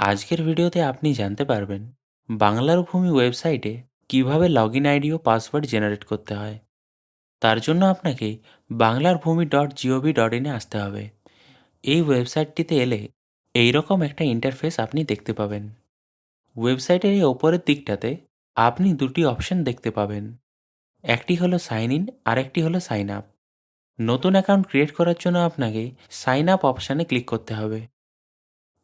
আজকের ভিডিওতে আপনি জানতে পারবেন বাংলার ভূমি ওয়েবসাইটে কীভাবে লগ ইন আইডি ও পাসওয়ার্ড জেনারেট করতে হয়। তার জন্য আপনাকে বাংলার ভূমি ডট জিওভি ডট ইনে আসতে হবে। এই ওয়েবসাইটটিতে এলে এই রকম একটা ইন্টারফেস আপনি দেখতে পাবেন। ওয়েবসাইটের এই ওপরের দিকটাতে আপনি দুটি অপশন দেখতে পাবেন। একটি হলো সাইন ইন আর একটি হলো সাইন আপ নতুন অ্যাকাউন্ট ক্রিয়েট করার জন্য আপনাকে সাইন আপ অপশানে ক্লিক করতে হবে।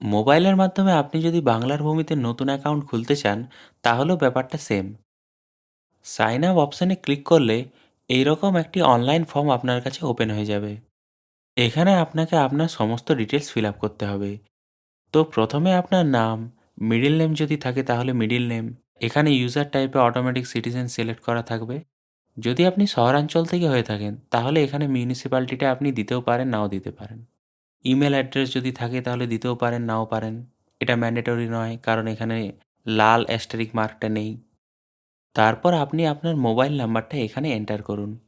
মোবাইলের মাধ্যমে আপনি যদি বাংলার ভূমিতে নতুন অ্যাকাউন্ট খুলতে চান, তাহলেও ব্যাপারটা সেম। সাইন আপ অপশানে ক্লিক করলে এইরকম একটি অনলাইন ফর্ম আপনার কাছে ওপেন হয়ে যাবে। এখানে আপনাকে আপনার সমস্ত ডিটেলস ফিল আপ করতে হবে। তো প্রথমে আপনার নাম, মিডিল নেম যদি থাকে তাহলে মিডিল নেম। এখানে ইউজার টাইপে অটোমেটিক সিটিজেন সিলেক্ট করা থাকবে। যদি আপনি শহরাঞ্চল থেকে হয়ে থাকেন, তাহলে এখানে মিউনিসিপ্যালিটিটা আপনি দিতেও পারেন, নাও দিতে পারেন। ইমেল অ্যাড্রেস যদি থাকে তাহলে দিতেও পারেন, নাও পারেন। এটা ম্যান্ডেটরি নয়, কারণ এখানে লাল অ্যাস্টারিক মার্কটা নেই। তারপর আপনি আপনার মোবাইল নাম্বারটা এখানে এন্টার করুন।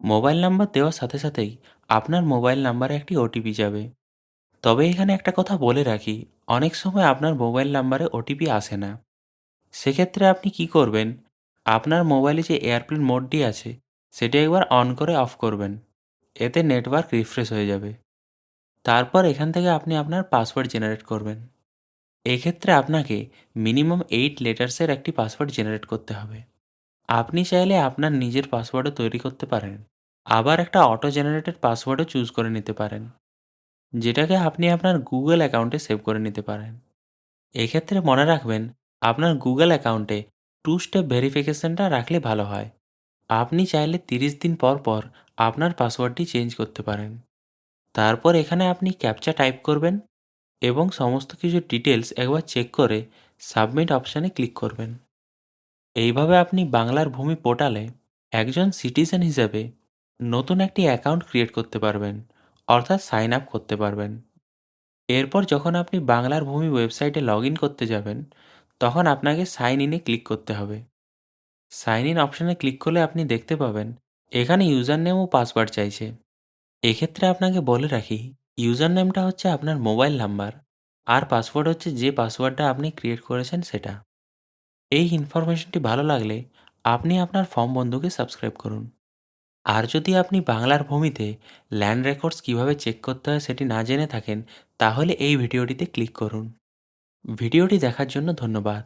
মোবাইল নাম্বার দেওয়ার সাথে সাথেই আপনার মোবাইল নাম্বারে একটি ওটিপি যাবে। তবে এখানে একটা কথা বলে রাখি, অনেক সময় আপনার মোবাইল নাম্বারে ওটিপি আসে না। সেক্ষেত্রে আপনি কি করবেন? আপনার মোবাইলে যে এয়ারপ্লেন মোডটি আছে, সেটি একবার অন করে অফ করবেন। এতে নেটওয়ার্ক রিফ্রেশ হয়ে যাবে। তারপর এখান থেকে আপনি আপনার পাসওয়ার্ড জেনারেট করবেন। এক্ষেত্রে আপনাকে মিনিমাম এইট লেটার্সের একটি পাসওয়ার্ড জেনারেট করতে হবে। আপনি চাইলে আপনার নিজের পাসওয়ার্ডও তৈরি করতে পারেন। আবার একটা অটো জেনারেটেড পাসওয়ার্ডও চুজ করে নিতে পারেন। যেটাকে আপনি আপনার গুগল অ্যাকাউন্টে সেভ করে নিতে পারেন। এক্ষেত্রে মনে রাখবেন, আপনার গুগল অ্যাকাউন্টে টু স্টেপ ভেরিফিকেশনটা রাখলে ভালো হয়। আপনি চাইলে তিরিশ দিন পর পর আপনার পাসওয়ার্ডটি চেঞ্জ করতে পারেন। তারপর এখানে আপনি ক্যাপচা টাইপ করবেন এবং সমস্ত কিছু ডিটেলস একবার চেক করে সাবমিট অপশানে ক্লিক করবেন। এইভাবে আপনি বাংলার ভূমি পোর্টালে একজন সিটিজেন হিসেবে নতুন একটি অ্যাকাউন্ট ক্রিয়েট করতে পারবেন, অর্থাৎ সাইন আপ করতে পারবেন। এরপর যখন আপনি বাংলার ভূমি ওয়েবসাইটে লগ করতে যাবেন, তখন আপনাকে সাইন ইনে ক্লিক করতে হবে। সাইন ইন অপশানে ক্লিক করলে আপনি দেখতে পাবেন, এখানে ইউজার নেম ও পাসওয়ার্ড চাইছে। এক্ষেত্রে আপনাকে বলে রাখি ইউজার নেমটা হচ্ছে আপনার মোবাইল নাম্বার আর পাসওয়ার্ড হচ্ছে যে পাসওয়ার্ডটা আপনি ক্রিয়েট করেছেন সেটা। এই ইনফরমেশনটি ভালো লাগলে আপনি আপনার ফর্ম বন্ধুকে সাবস্ক্রাইব করুন। আর যদি আপনি বাংলার ভূমিতে ল্যান্ড রেকর্ডস কীভাবে চেক করতে হয় সেটি না জেনে থাকেন, তাহলে এই ভিডিওটিতে ক্লিক করুন। ভিডিওটি দেখার জন্য ধন্যবাদ।